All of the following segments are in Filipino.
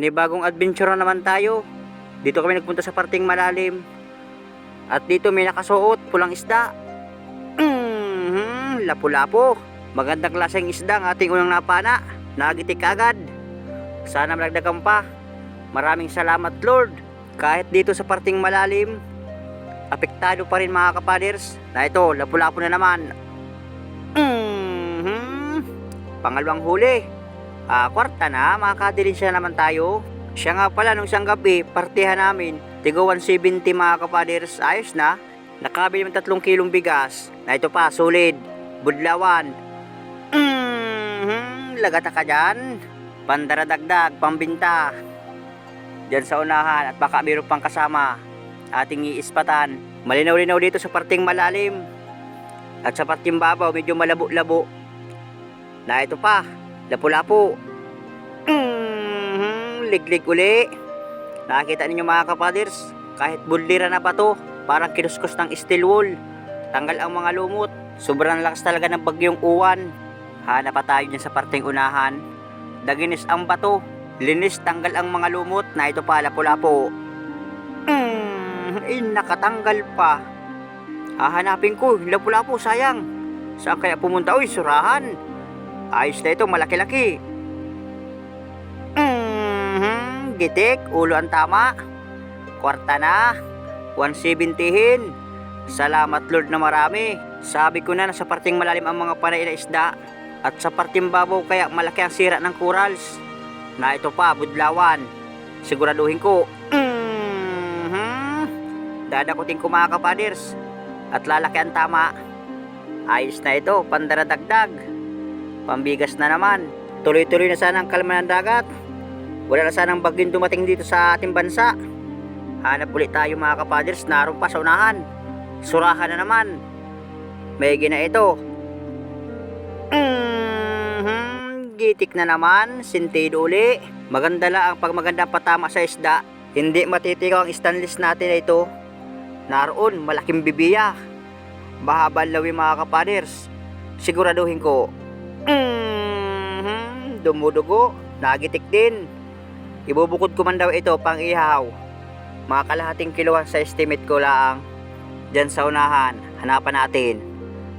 Panibagong adventure na naman tayo. Dito kami nagpunta sa parting malalim. At dito may nakasuot, pulang isda. Mhm, lapu-lapo. Magandang klaseng isda ang ating unang napana. Nagitik agad. Sana malagdagan pa. Maraming salamat Lord. Kahit dito sa parting malalim, apektado pa rin mga kapaders. Na ito, lapu-lapo na naman. Mhm, pangalawang huli. Ah, kwarta na, makakadilin siya naman tayo. Siya nga pala nung isang gabi, partihan namin, tigo 170 mga kapaders, ayos na. Nakabili ng tatlong kilong bigas, na ito pa, solid, budlawan. Mm-hmm, lagata ka dyan. Pandaradagdag, pambinta. Diyan sa unahan at baka mayroon pang kasama. Ating iispatan. Malinaw-linaw dito sa parting malalim. At sa parting babaw, medyo malabo-labo. Na ito pa, lapu-lapo. Mhm, liglig uli. Nakakita ninyo mga kapaders, kahit buldira na ba to, parang kinuskos ng steel wool. Tanggal ang mga lumot. Sobrang lakas talaga ng bagyong uwan. Hanap pa tayo dyan sa parting unahan. Daginis ang bato. Linis tanggal ang mga lumot na ito pa lapu-lapo. Mm, eh, nakatanggal pa. Hahanapin ko, lapu-lapo sayang. Saan kaya pumunta? Uy, surahan. Ayos na ito, malaki-laki. Mhm, gitik, ulo ang tama. Kwarta na. 170hin. Salamat Lord na marami. Sabi ko na nasa parting malalim ang mga panay na isda. At sa parting babaw kaya malaki ang sira ng corals. Na ito pa, budlawan. Siguraduhin ko. Mhm. Dadakutin ko mga kapaders. At lalaki ang tama. Ayos na ito, pandaradagdag. Pambigas na naman. Tuloy-tuloy na sana ang kalma ng dagat. Wala na sanang bagyong dumating dito sa ating bansa. Hanap ulit tayo mga kapaders, naroon pa sa unahan. Surahan na naman. May gina ito. Mhm, gitik na naman, sintido uli. Maganda lang ang pag maganda patama sa isda. Hindi matitikaw ang stainless natin na ito. Naroon, malaking bibiya. Mahaba ang lawi mga kapaders. Siguraduhin ko. Mhm, dumudugo, nagitik din. Ibubukod ko man daw ito pang ihaw. Mga kalahating kilo sa estimate ko lang. Diyan sa unahan, hanapan natin.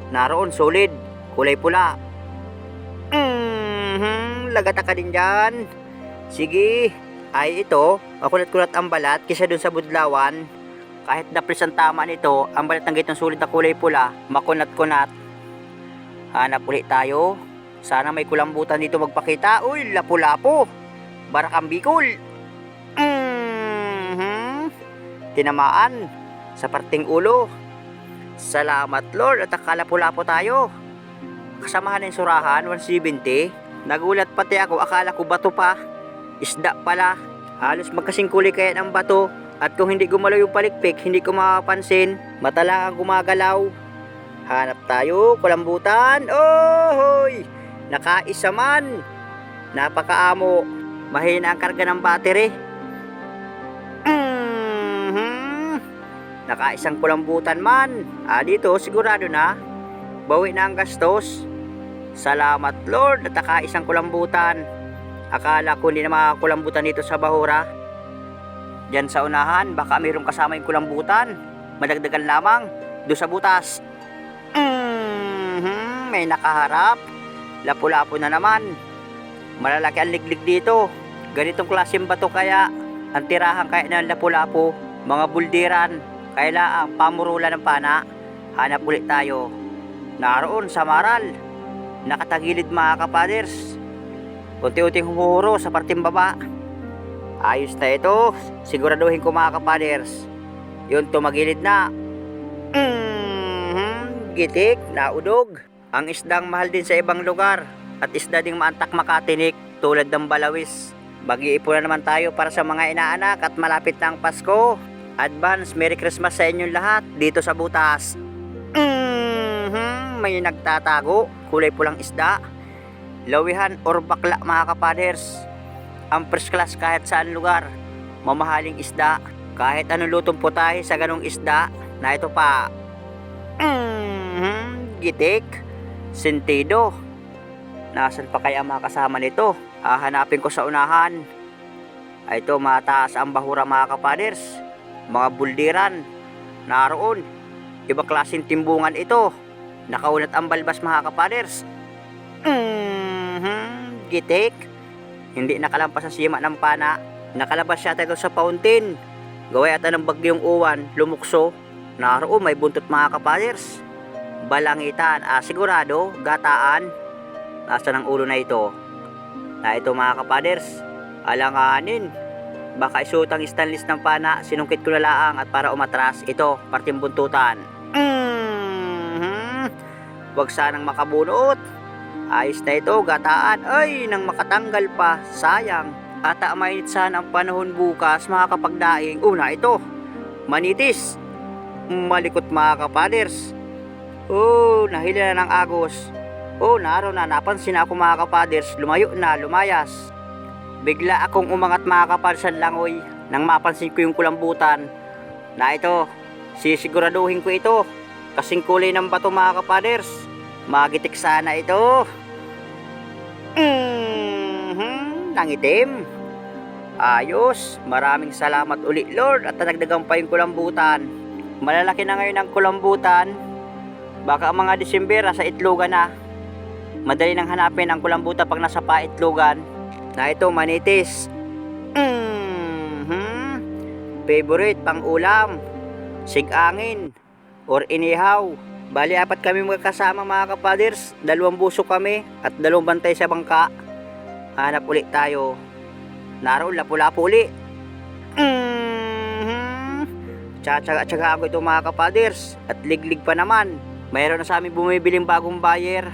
Naroon, solid, kulay pula. Mhm, lagata ka din dyan. Sige, ay ito, makulat-kulat ang balat kisa dun sa budlawan. Kahit daplis ang tama nito, ang balat ng gitong sulit na kulay pula, makunat-kunat. Hanap ulit tayo. Sana may kulambutan dito magpakita. Uy, lapu-lapo. Barakang bikol. Mhm. Tinamaan sa parting ulo. Salamat Lord at akala-lapo tayo. Kasamahan ng surahan, 170. Nagulat pati ako, akala ko bato pa. Isda pala. Halos magkasing kulay kaya ng bato. At kung hindi gumalaw yung palikpik, hindi ko mapapansin. Mata lang ang gumagalaw. Hanap tayo, kulambutan. Oh, hoy! Nakaisa man. Napakaamo. Mahina ang karga ng battery. Mhm. Nakaisang kulambutan man. Ah, dito sigurado na. Bawi na ang gastos. Salamat Lord at nakaisang kulambutan. Akala ko hindi na makakulambutan dito sa Bahura. Diyan sa unahan, baka mayroong kasama yung kulambutan. Madagdagan lamang. Do sa butas. Mhm, may nakaharap. Lapu-lapo na naman. Malalaki ang liglig dito. Ganitong klaseng bato kaya. Ang tirahan kaya ng lapu-lapo. Mga buldiran. Kaya ang pamurulan ng pana. Hanap ulit tayo. Naroon sa maral. Nakatagilid mga kapaders. Unti-unting humuhuro sa parting baba. Ayos na ito. Siguraduhin ko mga kapaders. Yun tumagilid na. Mhm, gitik, naudog. Ang isdang mahal din sa ibang lugar at isda ding maantak makatinik tulad ng balawis. Mag-iipon na naman tayo para sa mga inaanak at malapit na ang Pasko. Advance Merry Christmas sa inyong lahat dito sa butas. Mhm, may nagtatago, kulay pulang isda. Lawihan or bakla mga kapaders. Ang first class kahit saan lugar. Mamahaling isda. Kahit anong lutong putahe sa ganong isda na ito pa. Mhm, gitik. Sentido. Nasaan pa kaya ang mga kasama nito? Hahanapin ko sa unahan. Ay ito mataas ang bahura mga kapaders. Mga buldiran. Naroon. Ibang klaseng timbungan ito. Nakaunat ang balbas mga kapaders. Mhm, gitik. Hindi nakalampas sa sima ng pana. Nakalabas siya tayo sa fountain. Gaway ata ng bagyong uwan, lumukso. Naroon may buntot mga kapaders. Balangitan, ah, sigurado, gataan. Nasa ng ulo na ito. Na ito mga kapaders, alanganin. Baka isutang stainless ng pana, sinungkit ko na laang at para umatras, ito, parting buntutan. Mhm. Huwag sanang makabunot. Ayos na ito, gataan. Ay, nang makatanggal pa, sayang. Ata mainit sana ang panahon bukas, makakapagdaing. Una, ito, manitis. Malikot mga kapaders. Oh, nahila na ng agos. Oh, naroon na, napansin ako mga kapaders, lumayo na, lumayas. Bigla akong umangat mga kapaders langoy nang mapansin ko yung kulambutan. Na ito, sisiguraduhin ko ito. Kasing kulay ng bato mga kapaders. Magitik sana ito. Mhm, nangitim. Ayos, maraming salamat uli Lord at nadagdagan pa yung kulambutan. Malalaki na ngayon ang kulambutan. Baka mga Disyember sa itlogan na. Madali nang hanapin ang kulambutan pag nasa paitlogan. Na ito manitis. Mhm. Favorite pang ulam. Sigangin or inihaw. Bali apat kami magkasama mga kapaders. Dalawang buso kami at dalawang bantay sa bangka. Hanap ulit tayo. Naroon lapu-lapu uli. Mhm. Tsatsaga-tsaga ako ito mga kapaders at liglig pa naman. Mayroon na sa amin bumibiling bagong buyer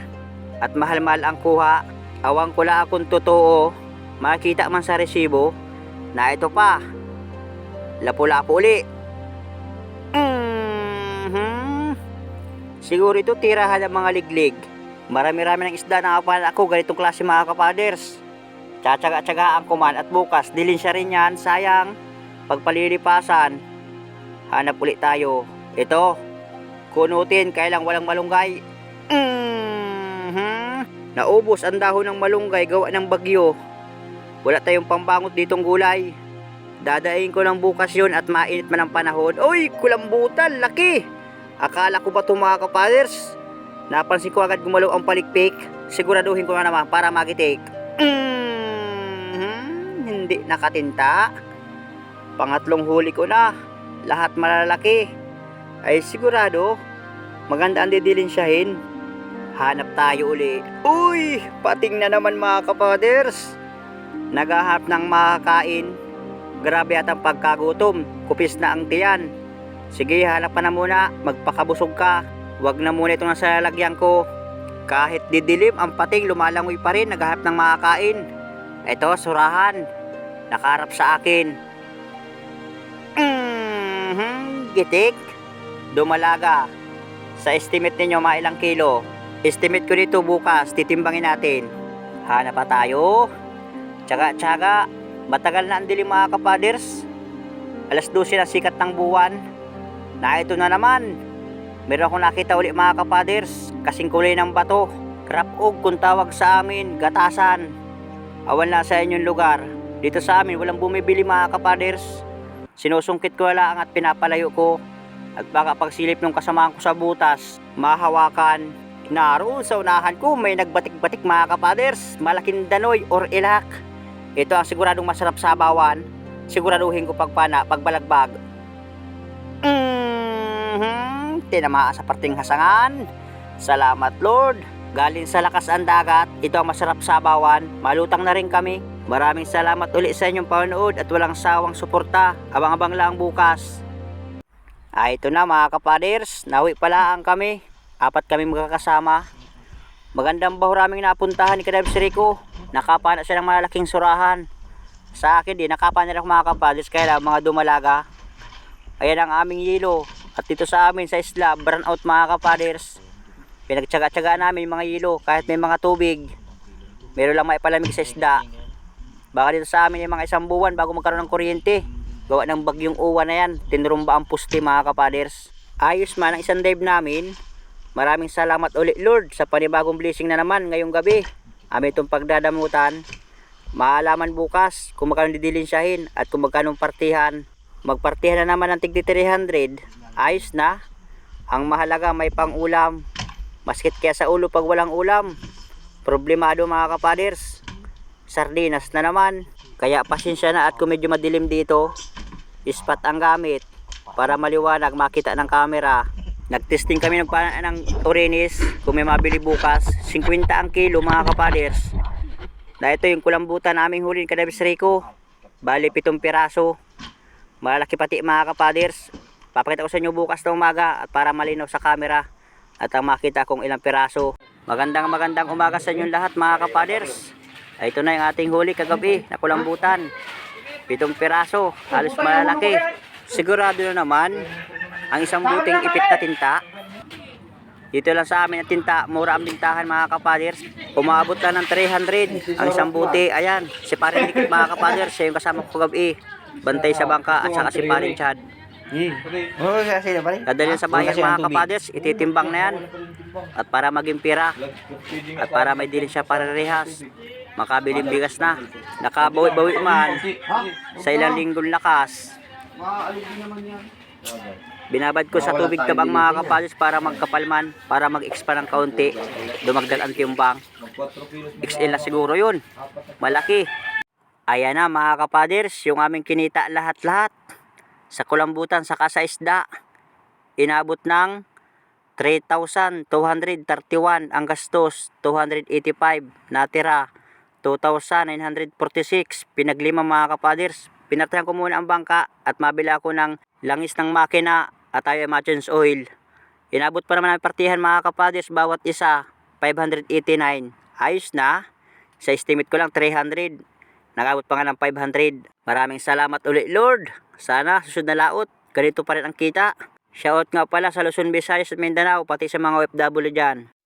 at mahal-mahal ang kuha. Awang ko lang akong totoo. Makita man sa resibo na ito pa. Lapu-lapu uli. Mhm. Siguro ito tirahan ng mga liglig. Marami-rami ng isda na kapalan ako ganitong klase mga kapaders. Tsatsaga-tsagaan ko man at bukas dilin siya rin yan. Sayang. Pagpalilipasan. Hanap ulit tayo. Ito. Kunutin kailang walang malunggay. Mhm. Naubos ang dahon ng malunggay gawa ng bagyo. Wala tayong pambangot ditong gulay. Dadaing ko ng bukas yun at mainit man ang panahon. Uy, kulambutan, laki! Akala ko ba ito mga kapaders? Napansin ko agad gumalaw ang palikpik. Siguraduhin ko na naman para magitik. Mhm, hindi nakatinta. Pangatlong huli ko na. Lahat malalaki. Ay sigurado, maganda ang didilinsyahin. Hanap tayo uli. Uy, pating na naman mga kapaders. Nagahap ng makakain. Grabe at ang pagkagutom. Kupis na ang tiyan. Sige, hanap pa na muna. Magpakabusog ka. Huwag na muna itong nasa lalagyan ko. Kahit didilim, ang pating lumalangoy pa rin. Nagahap ng makakain. Ito, surahan. Nakarap sa akin. Mhm, gitik. Dumalaga. Sa estimate ninyo, mga ilang kilo. Estimate ko dito bukas, titimbangin natin. Hanap pa tayo. Tsaga-tsaga. Matagal na ang dilim mga kapaders. Alas 12 na sikat ng buwan. Na ito na naman. Meron akong nakita uli mga kapaders. Kasing kulay ng bato. Krapog kung tawag sa amin, gatasan. Awan na sa inyong lugar. Dito sa amin, walang bumibili mga kapaders. Sinusungkit ko lang at pinapalayo ko. At baka pagsilip ng kasamahan ko sa butas, mahawakan. Naroon sa unahan ko, may nagbatik-batik mga kapaders. Malaking danoy or ilak. Ito ang siguradong masarap sa bawan. Siguraduhin ko pagpana, pagbalagbag. Mhm, tinamaa sa parting hasangan. Salamat Lord. Galing sa lakas ang dagat, ito ang masarap sa bawan. Malutang na rin kami. Maraming salamat uli sa inyong panonood at walang sawang suporta. Abang-abang lang bukas. Ah, ito na mga kapaders. Nawi pala ang kami. Apat kami magkakasama. Magandang bahuraming napuntahan ni Kadabs Rico. Nakapana siya ng malalaking surahan. Sa akin din, nakapana rin mga kapaders. Kaya lang, mga dumalaga. Ayan ang aming yelo. At dito sa amin sa isla, burn out mga kapaders. Pinagtsaga-tsaga namin mga yelo kahit may mga tubig. Meron lang maipalamig sa isda. Baka dito sa amin yung mga isang buwan bago magkaroon ng kuryente. Gawa ng bagyong uwan na yan. Tinurumba ang puste mga kapaders. Ayos man ang isang dive namin. Maraming salamat ulit Lord sa panibagong blessing na naman ngayong gabi. Amin itong pagdadamutan. Maalaman bukas kung magkano didilinsyahin at kung magkano partihan. Magpartihan na naman ng tigdi 300. Ayos na. Ang mahalaga may pang-ulam. Maskit kaya sa ulo pag walang ulam. Problemado mga kapaders. Sardinas na naman. Kaya pasensya na at kung medyo madilim dito, ispat ang gamit para maliwanag makita ng camera. Nagtesting kami ng, ng orinis kung may mabili bukas. 50 ang kilo mga kapaders. Na ito yung kulambutan naming huli ni Kadabis Rico. Bali pitong piraso. Malaki pati mga kapaders. Papakita ko sa inyo bukas na umaga at para malinaw sa camera at ang makita kung ilang piraso. Magandang magandang umaga sa inyong lahat mga kapaders. Ito na yung ating huli kagabi na kulambutan. Pitong piraso, halos malalaki. Sigurado na naman ang isang buting ipit na tinta. Dito lang sa amin ang tinta, mura ang bintahan mga kapaders. Umabot na ng 300 ang isang buti. Ayan, si Parin Dikit mga kapaders, siya yung kasama ko kagabi. Bantay sa bangka at saka si Parin Chad. Oo, kasi na pare. Dadalhin sa bayan mga kapaders, ititimbang na yan. At para maging pira. At para may dilin siya parehas. Makabiling bigas na. Nakabawi-bawi man sa ilang linggong lakas. Binabad ko sa tubig tabang mga kapaders para magkapalman, para mag-expand ng kaunti. Dumagdag ang timbang. XL na siguro yun. Malaki. Ayan na mga kapaders, yung aming kinita lahat-lahat. Sa kulambutan sa isda. Inabot ng 3,231 ang gastos, 285 natira, 2,946 pinaglima mga kapaders. Pinartahan ko muna ang bangka at mabila ko ng langis ng makina at tayo emergency oil. Inabot pa naman ang partihan mga kapaders bawat isa, 589. Ayos na. Sa estimate ko lang 300. Nagabot pa nga ng 500. Maraming salamat ulit Lord. Sana susunod na laot, ganito pa rin ang kita. Shoutout nga pala sa Luzon, Visayas at Mindanao, pati sa mga OFW dyan.